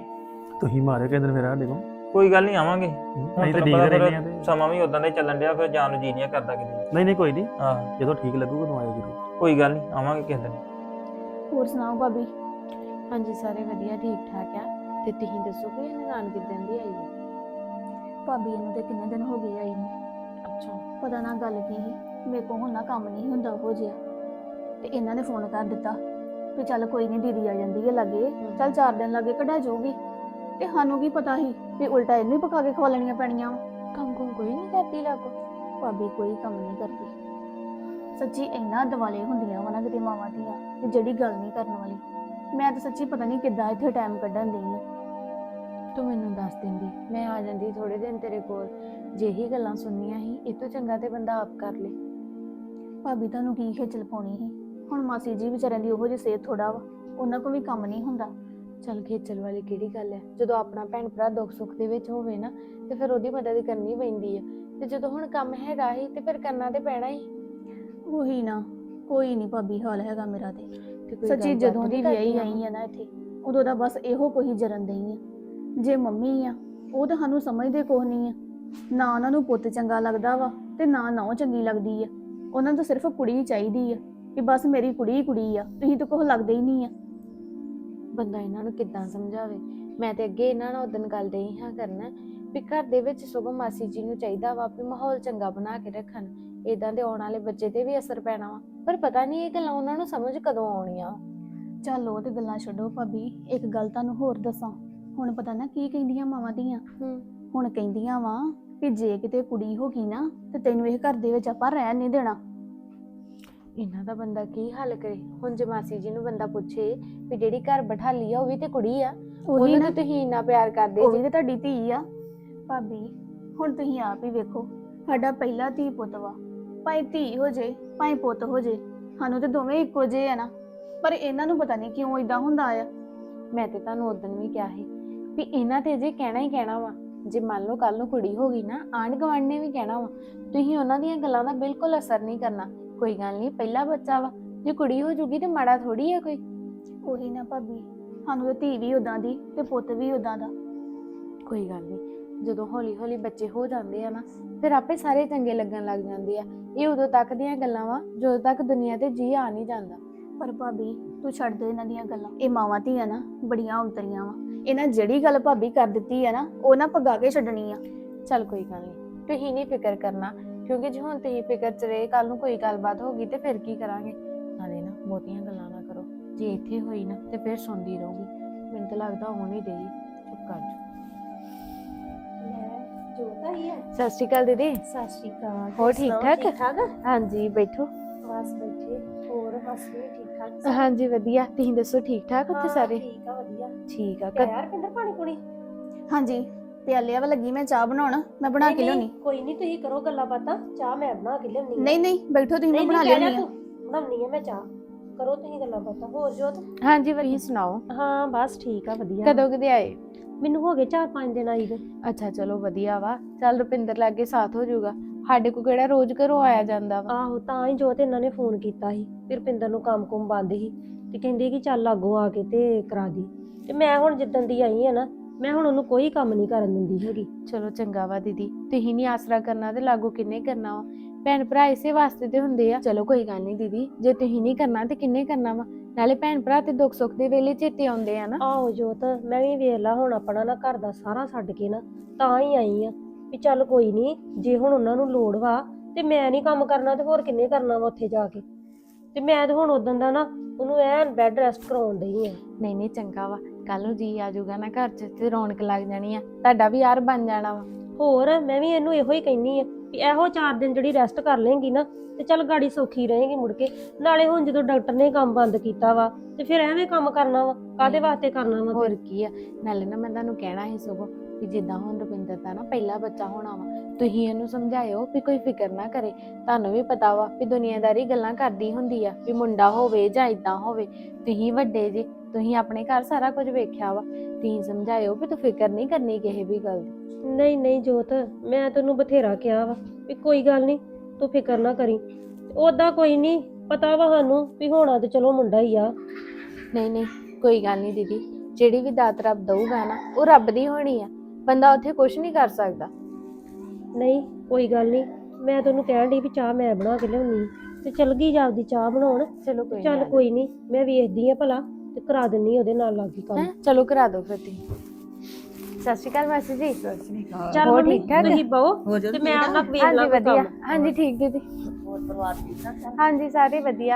Speaker 6: ਤੁਸੀਂ ਮਾਰਿਓ ਕਿਸੇ ਦਿਨ ਮੇਰਾ ਸਾਡੇ ਕੋਲ।
Speaker 2: ਕੋਈ ਗੱਲ ਨਹੀਂ ਆਵਾਂਗੇ।
Speaker 6: ਅਸੀਂ ਤਾਂ
Speaker 2: ਤੈਨੂੰ ਪਤਾ ਫਿਰ
Speaker 6: ਰਹਿੰਦੇ ਆ ਤੇ।
Speaker 2: ਸਮਾਂ ਵੀ ਉਦਾਂ ਦਾ ਹੀ ਚੱਲਣ ਡਿਆ ਫਿਰ ਜਾਣ ਨੂੰ ਜੀ ਨਹੀਂ ਕਰਦਾ ਕਿਤੇ।
Speaker 6: ਨਹੀਂ ਨਹੀਂ ਕੋਈ ਨਹੀਂ।
Speaker 2: ਆਹ
Speaker 6: ਜਦੋਂ ਠੀਕ ਲੱਗੂਗਾ ਤੁਹਾਨੂੰ ਆਇਓ ਜਰੂਰ।
Speaker 2: ਕੋਈ ਗੱਲ ਨਹੀਂ ਆਵਾਂਗੇ ਕਿਸੇ ਦਿਨ।
Speaker 4: ਹੋਰ ਸੁਣਾਓ ਭਾਬੀ?
Speaker 7: ਹਾਂਜੀ ਸਾਰੇ ਵਧੀਆ ਠੀਕ ਠਾਕ ਆ। ਤੇ ਤੁਸੀਂ ਦੱਸੋ ਵੀ ਇਹ ਨਾਨ ਕਿਦਾਂ ਦੀ ਆਈ ਹੈ?
Speaker 4: ਭਾਬੀ ਇਹਨੂੰ ਤੇ ਕਿੰਨੇ ਦਿਨ ਹੋ ਗਏ ਆਈ ਨੂੰ।
Speaker 7: ਅੱਛਾ।
Speaker 4: ਪਤਾ ਨਾ ਗੱਲ ਕੀ ਸੀ ਮੇਰੇ ਕੋਲ ਹੁਣ ਨਾ ਕੰਮ ਨਹੀਂ ਹੁੰਦਾ ਉਹ ਜਿਹਾ। ਤੇ ਇਹਨਾਂ ਨੇ ਫੋਨ ਕਰ ਦਿੱਤਾ ਵੀ ਚੱਲ ਕੋਈ ਨਹੀਂ ਦੀਦੀ ਆ ਜਾਂਦੀ ਹੈ ਲੱਗੇ। ਚੱਲ 4 ਦਿਨ ਲੱਗੇ ਕਢਾ ਜਾਊਗੀ। ਤੇ ਸਾਨੂੰ ਕੀ ਪਤਾ ਸੀ ਵੀ ਉਲਟਾ ਇਹਨੂੰ ਹੀ ਪਕਾ ਕੇ ਖਵਾ ਲੈਣੀਆਂ ਪੈਣੀਆਂ ਵਾਂ।
Speaker 7: ਕੰਮ ਕੁਮ ਕੋਈ ਨਹੀਂ ਕਰਦੀ ਲੱਗੋ।
Speaker 4: ਭਾਬੀ ਕੋਈ ਕੰਮ ਨਹੀਂ ਕਰਦੀ। ਸੱਚੀ ਇੰਨਾ ਦਿਵਾਲੇ ਹੁੰਦੀਆਂ ਵਾ ਨਾ ਕਿਤੇ ਮਾਵਾਂ ਦੀਆਂ ਤੇ ਜਿਹੜੀ ਗੱਲ ਨਹੀਂ ਕਰਨ ਵਾਲੀ। ਮੈਂ ਤਾਂ ਸੱਚੀ ਪਤਾ ਨਹੀਂ ਕਿੱਦਾਂ ਇੱਥੇ ਟਾਈਮ ਕੱਢਣ ਦੀ ਆ।
Speaker 7: ਤੂੰ ਮੈਨੂੰ ਦੱਸ ਦਿੰਦੀ ਮੈਂ ਆ ਜਾਂਦੀ ਥੋੜੇ ਦਿਨ ਤੇਰੇ ਕੋਲ। ਜੇ ਹੀ ਗੱਲਾਂ ਸੁਣਨੀਆਂ ਸੀ ਇਹ ਤੋਂ ਚੰਗਾ ਤੇ ਬੰਦਾ ਆਪ ਕਰ ਲੇ।
Speaker 4: ਭਾਬੀ ਤੁਹਾਨੂੰ ਕੀ ਖੇਚਲ ਪਾਉਣੀ ਸੀ? ਹੁਣ ਮਾਸੀ ਜੀ ਵਿਚਾਰਿਆਂ ਦੀ ਉਹੋ ਜਿਹੀ ਸਿਹਤ ਥੋੜਾ ਵਾ ਉਹਨਾਂ ਕੋਲ ਵੀ ਕੰਮ ਨਹੀਂ ਹੁੰਦਾ।
Speaker 7: ਚੱਲ ਖੇਚਲ ਵਾਲੀ ਕਿਹੜੀ ਗੱਲ ਹੈ? ਜਦੋਂ ਆਪਣਾ ਭੈਣ ਭਰਾ ਦੁੱਖ ਸੁੱਖ ਦੇ ਵਿੱਚ ਹੋਵੇ ਨਾ ਤੇ ਫਿਰ ਉਹਦੀ ਮਦਦ ਕਰਨੀ ਪੈਂਦੀ ਹੈ ਤੇ ਜਦੋਂ ਹੁਣ ਕੰਮ ਹੈਗਾ ਹੀ ਤੇ ਫਿਰ ਕਰਨਾ ਤੇ ਪੈਣਾ ਹੀ।
Speaker 4: ਉਹੀ ਨਾ ਕੋਈ ਨਹੀਂ ਭਾਬੀ ਹਾਲ ਹੈਗਾ ਮੇਰਾ ਤੇ। ਸੱਚੀ ਜਦੋਂ ਦੀ ਵਿਆਹੀ ਆਈ ਆ ਨਾ ਇੱਥੇ ਉਦੋਂ ਦਾ ਬਸ ਇਹੋ ਕੋਈ ਜਰਨ ਦਈ ਆ। ਜੇ ਮੰਮੀ ਆ ਉਹ ਤਾਂ ਸਾਨੂੰ ਸਮਝਦੇ ਕੁਛ ਨਹੀਂ ਆ। ਨਾ ਉਹਨਾਂ ਨੂੰ ਪੁੱਤ ਚੰਗਾ ਲੱਗਦਾ ਵਾ ਤੇ ਨਾ ਨੌ ਚੰਗੀ ਲੱਗਦੀ ਆ। ਉਹਨਾਂ ਨੂੰ ਤਾਂ ਸਿਰਫ ਕੁੜੀ ਹੀ ਚਾਹੀਦੀ ਆ ਕਿ ਬਸ ਮੇਰੀ ਕੁੜੀ ਹੀ ਕੁੜੀ ਆ ਤੁਸੀਂ ਤਾਂ ਕੁਛ ਲੱਗਦੇ ਹੀ ਨਹੀਂ ਆ।
Speaker 7: ਬੰਦਾ ਇਹਨਾਂ ਨੂੰ ਕਿੱਦਾਂ ਸਮਝਾਵੇ? ਮੈਂ ਤੇ ਅੱਗੇ ਇਹਨਾਂ ਨਾਲ ਉਦੋਂ ਗੱਲ ਡਈ ਹਾਂ ਕਰਨਾ। ਵੀ ਘਰ ਦੇ ਵਿੱਚ ਸਗੋਂ ਮਾਸੀ ਜੀ ਨੂੰ ਚਾਹੀਦਾ ਵਾ ਵੀ ਮਾਹੌਲ ਚੰਗਾ ਬਣਾ ਕੇ ਰੱਖਣ। ਇਦਾਂ ਦੇ ਆਉਣ ਵਾਲੇ ਬੱਚੇ ਤੇ ਵੀ ਅਸਰ ਪੈਣਾ ਵਾ। ਪਰ ਪਤਾ ਨਹੀਂ ਇਹ ਗੱਲਾਂ ਉਹਨਾਂ ਨੂੰ ਸਮਝ ਕਦੋਂ ਆਉਣੀਆਂ।
Speaker 4: ਚੱਲ ਉਹ ਤੇ ਗੱਲਾਂ ਛੱਡੋ ਭਾਬੀ ਇੱਕ ਗੱਲ ਤੁਹਾਨੂੰ ਹੋਰ ਦੱਸਾਂ। ਹੁਣ ਪਤਾ ਨਾ ਕੀ ਕਹਿੰਦੀਆਂ ਮਾਵਾਂ ਦੀਆਂ ਹੁਣ ਕਹਿੰਦੀਆਂ ਵਾ ਕਿ ਜੇ ਕਿਤੇ ਕੁੜੀ ਹੋ ਗਈ ਨਾ ਤੇ ਤੈਨੂੰ ਇਹ ਘਰ ਦੇ ਵਿੱਚ ਆਪਾਂ ਰਹਿਣ ਨਹੀਂ ਦੇਣਾ।
Speaker 7: ਇਹਨਾਂ ਦਾ ਬੰਦਾ ਕੀ ਹੱਲ ਕਰੇ? ਹੁਣ ਜੇ ਮਾਸੀ ਜੀ ਨੂੰ ਬੰਦਾ ਪੁੱਛੇ ਵੀ ਜਿਹੜੀ ਘਰ ਬਿਠਾਲੀ ਆ ਉਹ ਵੀ ਤੇ ਕੁੜੀ ਆ।
Speaker 4: ਉਹੀ
Speaker 7: ਉਹਨੂੰ
Speaker 4: ਨਾ।
Speaker 7: ਤਾਂ ਤੁਸੀਂ ਇੰਨਾ ਪਿਆਰ ਕਰਦੇ
Speaker 4: ਉਹ ਵੀ
Speaker 7: ਜੀ
Speaker 4: ਤੇ ਤੁਹਾਡੀ ਧੀ ਆ। ਭਾਬੀ ਹੁਣ ਤੁਸੀਂ ਆਪ ਹੀ ਵੇਖੋ ਸਾਡਾ ਪਹਿਲਾ ਧੀ ਪੁੱਤ ਵਾ। ਭਾਵੇਂ ਧੀ ਹੋ ਜੇ ਭਾਵੇਂ ਪੁੱਤ ਹੋ ਜੇ ਸਾਨੂੰ ਤੇ ਦੋਵੇਂ ਇੱਕੋ ਜਿਹੇ ਆ ਨਾ। ਪਰ ਇਹਨਾਂ ਨੂੰ ਪਤਾ ਨਹੀਂ ਕਿਉਂ ਇਦਾਂ ਹੁੰਦਾ ਆ।
Speaker 7: ਮੈਂ ਤੇ ਤੁਹਾਨੂੰ ਉਦੋਂ ਵੀ ਕਿਹਾ ਸੀ ਵੀ ਇਹਨਾਂ ਤੇ ਜੇ ਕਹਿਣਾ ਹੀ ਕਹਿਣਾ ਵਾ ਜੇ ਮੰਨ ਲਓ ਕੱਲ ਨੂੰ ਕੁੜੀ ਹੋ ਗਈ ਨਾ ਆਂਢ ਗੁਆਂਢ ਨੇ ਵੀ ਕਹਿਣਾ ਵਾ ਤੁਸੀਂ ਉਹਨਾਂ ਦੀਆਂ ਗੱਲਾਂ ਦਾ ਬਿਲਕੁਲ ਅਸਰ ਨਹੀਂ ਕਰਨਾ। ਕੋਈ ਗੱਲ ਨਹੀਂ ਪਹਿਲਾ ਬੱਚਾ ਵਾ। ਜੇ ਕੁੜੀ ਹੋ ਜੂਗੀ ਤੇ ਮਾੜਾ ਥੋੜੀ ਆ ਕੋਈ।
Speaker 4: ਉਹੀ ਨਾ ਭਾਬੀ ਸਾਨੂੰ ਤੇ ਧੀ ਵੀ ਉਦਾਂ ਦੀ ਤੇ ਪੁੱਤ ਵੀ ਉਦਾਂ ਦਾ।
Speaker 7: ਕੋਈ ਗੱਲ ਨਹੀਂ ਜਦੋਂ ਹੌਲੀ ਹੌਲੀ ਬੱਚੇ ਹੋ ਜਾਂਦੇ ਆ ਨਾ ਫਿਰ ਆਪੇ ਸਾਰੇ ਚੰਗੇ ਲੱਗਣ ਲੱਗ ਜਾਂਦੇ ਆ। ਇਹ ਉਦੋਂ ਤੱਕ ਦੀਆਂ ਗੱਲਾਂ ਵਾ ਜਦੋਂ ਤੱਕ ਦੁਨੀਆ ਤੇ ਜੀ ਆ ਨਹੀਂ ਜਾਂਦਾ।
Speaker 4: ਪਰ ਭਾਬੀ ਤੂੰ ਛੱਡ ਦੇ ਇਹਨਾਂ ਦੀਆਂ ਗੱਲਾਂ। ਇਹ ਮਾਵਾਂ ਧੀਆਂ ਨਾ ਬੜੀਆਂ ਉਤਰੀਆਂ ਵਾ। ਇਹਨਾਂ ਜਿਹੜੀ ਗੱਲ ਭਾਬੀ ਕਰ ਦਿੱਤੀ ਆ ਨਾ ਉਹ ਨਾ ਪਗਾ ਕੇ ਛੱਡਣੀ ਆ।
Speaker 7: ਚੱਲ ਕੋਈ ਗੱਲ ਨਹੀਂ ਤੁਸੀਂ ਨਹੀਂ ਫਿਕਰ ਕਰਨਾ। ਕਿਉਂਕਿ ਜੇ ਹੁਣ ਤੁਸੀਂ ਫਿਕਰ ਚ ਰਹੇ ਕੱਲ ਨੂੰ ਕੋਈ ਗੱਲਬਾਤ ਹੋ ਗਈ ਤੇ ਫਿਰ ਕੀ ਕਰਾਂਗੇ? ਬਹੁਤੀਆਂ ਗੱਲਾਂ ਨਾ ਕਰੋ। ਜੇ ਇੱਥੇ ਹੋਈ ਨਾ ਤੇ ਫਿਰ ਸੁਣਦੀ ਰਹੂਗੀ। ਮੈਨੂੰ ਤਾਂ ਲੱਗਦਾ ਹੋਣ ਹੀ ਰਹੀ। ਚੁੱਪ ਕਰ ਜਾ।
Speaker 1: ਜੋਤਾ ਹੀ ਹੈ
Speaker 7: ਸਤਿ ਸ਼੍ਰੀ ਅਕਾਲ ਦੀਦੀ।
Speaker 1: ਸਤਿ ਸ਼੍ਰੀ ਅਕਾਲ।
Speaker 7: ਹੋਰ ਠੀਕ ਠਾਕ? ਹਾਂਜੀ ਬੈਠੋ।
Speaker 1: ਬਸ ਬੈਠੇ। ਹੋਰ ਬਸ ਵੀ ਠੀਕ ਠਾਕ।
Speaker 7: ਹਾਂਜੀ ਵਧੀਆ। ਤੁਸੀਂ ਦੱਸੋ ਠੀਕ ਠਾਕ ਉੱਥੇ ਸਾਰੇ?
Speaker 1: ਠੀਕ ਆ ਵਧੀਆ।
Speaker 7: ਠੀਕ ਆ।
Speaker 1: ਯਾਰ ਕਿੰਦਰ ਪਾਣੀ ਪੁਣੀ?
Speaker 4: ਹਾਂਜੀ। ਪਿਆਲਿਆ ਵਾ ਲੱਗੀ ਮੈਂ ਚਾਹ ਬਣਾਉਣ ਮੈਂ ਬਣਾ ਕੇ ਲਿਆਉਣੀ।
Speaker 1: ਕੋਈ ਨਹੀਂ ਤੁਸੀਂ ਕਰੋ ਗੱਲਾਂ ਬਾਤਾਂ ਚਾਹ ਮੈਂ ਬਣਾ ਕੇ ਲਿਆਉਣੀ
Speaker 4: ਨਹੀਂ ਨਹੀਂ ਬੈਠੋ ਤੁਸੀਂ ਮੈਂ ਬਣਾ ਲਿਆਉਣੀ ਆ।
Speaker 1: ਬਣਾਉਣੀ ਆ ਮੈਂ ਚਾਹ। ਕਰੋ ਤੁਸੀਂ ਗੱਲਾਂ ਬਾਤਾਂ ਹੋਰ ਜੋਤ?
Speaker 7: ਹਾਂਜੀ ਵਧੀਆ ਸੁਣਾਓ?
Speaker 1: ਹਾਂ ਬਸ ਠੀਕ ਆ ਵਧੀਆ।
Speaker 7: ਕਦੋਂ ਕਦੇ ਆਏ?
Speaker 1: ਮੈਨੂੰ ਹੋ ਗਏ 4-5 ਦਿਨ ਆਈ ਦੇ।
Speaker 7: ਅੱਛਾ ਚਲੋ ਵਧੀਆ ਵਾ। ਚੱਲ ਰੁਪਿੰਦਰ ਲਾਗੇ ਸਾਥ ਹੋ ਜਾਊਗਾ। ਸਾਡੇ ਕੋ ਕਿਹੜਾ ਰੋਜ਼ ਘਰੋਂ ਆਇਆ ਜਾਂਦਾ ਵਾ?
Speaker 1: ਆਹੋ ਤਾਂ ਹੀ ਜੋਤ ਇਹਨਾਂ ਨੇ ਫੋਨ ਕੀਤਾ ਸੀ। ਫਿਰ ਰੁਪਿੰਦਰ ਨੂੰ ਕੰਮ ਕੁਮ ਬੰਦ ਸੀ। ਤੇ ਕਹਿੰਦੇ ਕਿ ਚੱਲ ਲਾਗੋਂ ਆ ਕੇ ਤੇ ਕਰਾ ਦੀ। ਤੇ ਮੈਂ ਹੁਣ ਜਿੱਦਣ ਦੀ ਆਈ ਆ ਨਾ ਮੈਂ ਹੁਣ ਉਹਨੂੰ ਕੋਈ ਕੰਮ ਨਹੀਂ ਕਰਨ ਦਿੰਦੀ ਹੈਗੀ।
Speaker 7: ਚਲੋ ਚੰਗਾ ਵਾ ਦੀਦੀ ਤੁਸੀਂ ਨਹੀਂ ਆਸਰਾ ਕਰਨਾ ਤੇ ਲਾਗੋ ਕਿੰਨੇ ਕਰਨਾ ਵਾ? ਭੈਣ ਭਰਾ ਇਸੇ ਵਾਸਤੇ ਤੇ ਹੁੰਦੇ ਆ। ਚਲੋ ਕੋਈ ਗੱਲ ਨਹੀਂ ਦੀਦੀ ਜੇ ਤੁਸੀਂ ਨਹੀਂ ਕਰਨਾ ਤੇ ਕਿੰਨੇ ਕਰਨਾ ਵਾ? ਨਾਲੇ ਭੈਣ ਭਰਾ ਤੇ ਦੁੱਖ ਸੁੱਖ ਦੇ ਵੇਲੇ ਚੇਤੇ ਆਉਂਦੇ ਆ ਨਾ।
Speaker 1: ਆਹੋ ਜੋਤ ਮੈਂ ਵੀ ਵੇਖ ਲਾ ਹੁਣ ਆਪਣਾ ਨਾ ਘਰ ਦਾ ਸਾਰਾ ਛੱਡ ਕੇ ਨਾ ਤਾਂ ਹੀ ਆਈ ਆ ਵੀ ਚੱਲ ਕੋਈ ਨਹੀਂ ਜੇ ਹੁਣ ਉਹਨਾਂ ਨੂੰ ਲੋੜ ਵਾ ਤੇ ਮੈਂ ਨਹੀਂ ਕੰਮ ਕਰਨਾ ਤੇ ਹੋਰ ਕਿੰਨੇ ਕਰਨਾ ਵਾ ਉੱਥੇ ਜਾ ਕੇ? ਤੇ ਮੈਂ ਤੇ ਹੁਣ ਉਦੋਂ ਦਾ ਨਾ ਉਹਨੂੰ ਐਨ ਬੈੱਡ ਰੈਸਟ ਕਰਾਉਣ ਡਈ ਆ।
Speaker 7: ਨਹੀਂ ਨਹੀਂ ਚੰਗਾ ਵਾ। ਕੱਲ ਨੂੰ ਜੀ ਆ ਜਾਊਗਾ ਨਾ ਘਰ 'ਚ ਤੇ ਰੌਣਕ ਲੱਗ ਜਾਣੀ ਆ। ਤੁਹਾਡਾ ਵੀ ਯਾਰ ਬਣ ਜਾਣਾ ਵਾ।
Speaker 1: ਹੋਰ ਮੈਂ ਵੀ ਇਹਨੂੰ ਇਹੋ ਹੀ ਕਹਿਨੀ ਆ ਵੀ ਇਹੋ ਚਾਰ ਦਿਨ ਜਿਹੜੀ ਰੈਸਟ ਕਰ ਲੇਂਗੀ ਨਾ ਤੇ ਚੱਲ ਗਾੜੀ ਸੌਖੀ ਰਹੇਗੀ ਮੁੜ ਕੇ। ਨਾਲੇ ਹੁਣ ਜਦੋਂ ਡਾਕਟਰ ਨੇ ਕੰਮ ਬੰਦ ਕੀਤਾ ਵਾ ਤੇ ਫਿਰ ਐਵੇਂ ਕੰਮ ਕਰਨਾ ਵਾ ਕਾਦੇ ਵਾਸਤੇ ਕਰਨਾ ਵਾ
Speaker 7: ਹੋਰ? ਕੀ ਆ ਨਾਲੇ ਨਾ ਮੈਂ ਤੁਹਾਨੂੰ ਕਹਿਣਾ ਸੀ ਸਗੋਂ ਵੀ ਜਿੱਦਾਂ ਹੁਣ ਰੁਪਿੰਦਰ ਦਾ ਨਾ ਪਹਿਲਾ ਬੱਚਾ ਹੋਣਾ ਵਾ ਤੁਸੀਂ ਇਹਨੂੰ ਸਮਝਾਇਓ ਵੀ ਕੋਈ ਫਿਕਰ ਨਾ ਕਰੇ। ਤੁਹਾਨੂੰ ਵੀ ਪਤਾ ਵਾ ਵੀ ਦੁਨੀਆਦਾਰੀ ਗੱਲਾਂ ਕਰਦੀ ਹੁੰਦੀ ਆ ਵੀ ਮੁੰਡਾ ਹੋਵੇ ਜਾਂ ਇਦਾਂ ਹੋਵੇ ਤੁਸੀਂ ਵੱਡੇ ਜੇ ਤੁਸੀਂ ਆਪਣੇ ਘਰ ਸਾਰਾ ਕੁਝ ਵੇਖਿਆ ਵਾ। ਤੁਸੀਂ ਸਮਝਾਇਓ ਵੀ ਤੂੰ ਫਿਕਰ ਨਹੀਂ ਕਰਨੀ ਕਿਸੇ ਵੀ ਗੱਲ ਦੀ।
Speaker 1: ਨਹੀਂ ਨਹੀਂ ਜੋਤ ਮੈਂ ਤੈਨੂੰ ਬਥੇਰਾ ਕਿਹਾ ਵਾ ਵੀ ਕੋਈ ਗੱਲ ਨਹੀਂ ਤੂੰ ਫਿਕਰ ਨਾ ਕਰੀ। ਉਦਾਂ ਕੋਈ ਨਹੀਂ ਪਤਾ ਵਾ ਸਾਨੂੰ ਵੀ ਹੋਣਾ ਤੇ ਚਲੋ ਮੁੰਡਾ ਹੀ ਆ।
Speaker 7: ਨਹੀਂ ਨਹੀਂ ਕੋਈ ਗੱਲ ਨਹੀਂ ਦੀਦੀ। ਜਿਹੜੀ ਵੀ ਦਾਤ ਰੱਬ ਦਊਗਾ ਨਾ ਉਹ ਰੱਬ ਦੀ ਹੋਣੀ ਆ। ਬੰਦਾ ਉੱਥੇ ਕੁਝ ਨਹੀਂ ਕਰ ਸਕਦਾ।
Speaker 1: ਨਹੀਂ ਕੋਈ ਗੱਲ ਨਹੀਂ। ਮੈਂ ਤੈਨੂੰ ਕਹਿਣ ਡਈ ਵੀ ਚਾਹ ਮੈਂ ਬਣਾ ਕੇ ਲਿਆਉਣੀ। ਤੇ ਚਲ ਗਈ ਜਾਂਦੀ ਚਾਹ ਬਣਾਉਣ।
Speaker 7: ਚਲੋ ਕੋਈ
Speaker 1: ਚੱਲ
Speaker 7: ਗੱਲ
Speaker 1: ਕੋਈ ਨਹੀਂ ਮੈਂ ਵੇਖਦੀ ਆ ਭਲਾ। ਤੇ ਕਰਾ ਦਿੰਨੀ ਉਹਦੇ ਨਾਲ ਲੱਗੀ ਕੰਮ।
Speaker 7: ਹੈਂ? ਚਲੋ ਕਰਾ ਦਿਓ ਫਿਰ ਤੁਸੀਂ। ਸਤਿ ਸ਼੍ਰੀ ਅਕਾਲ ਮਾਸੀ ਜੀ।
Speaker 1: ਚੱਲ
Speaker 7: ਹੋਰ
Speaker 1: ਮੰਮੀ
Speaker 7: ਠੀਕ ਠਾਕ?
Speaker 1: ਤੁਸੀਂ ਬਹੁ ਤੇ ਮੈਂ ਉਹਨਾਂ ਵੇਖ ਲਾਂ
Speaker 7: ਹਾਂਜੀ ਵਧੀਆ।
Speaker 1: ਕੰਮ।
Speaker 7: ਹਾਂਜੀ ਠੀਕ ਦੀਦੀ।
Speaker 5: ਹੋਰ ਪਰਿਵਾਰ ਠੀਕ ਠਾਕ
Speaker 7: ਹਾਂਜੀ ਸਾਰੇ ਵਧੀਆ।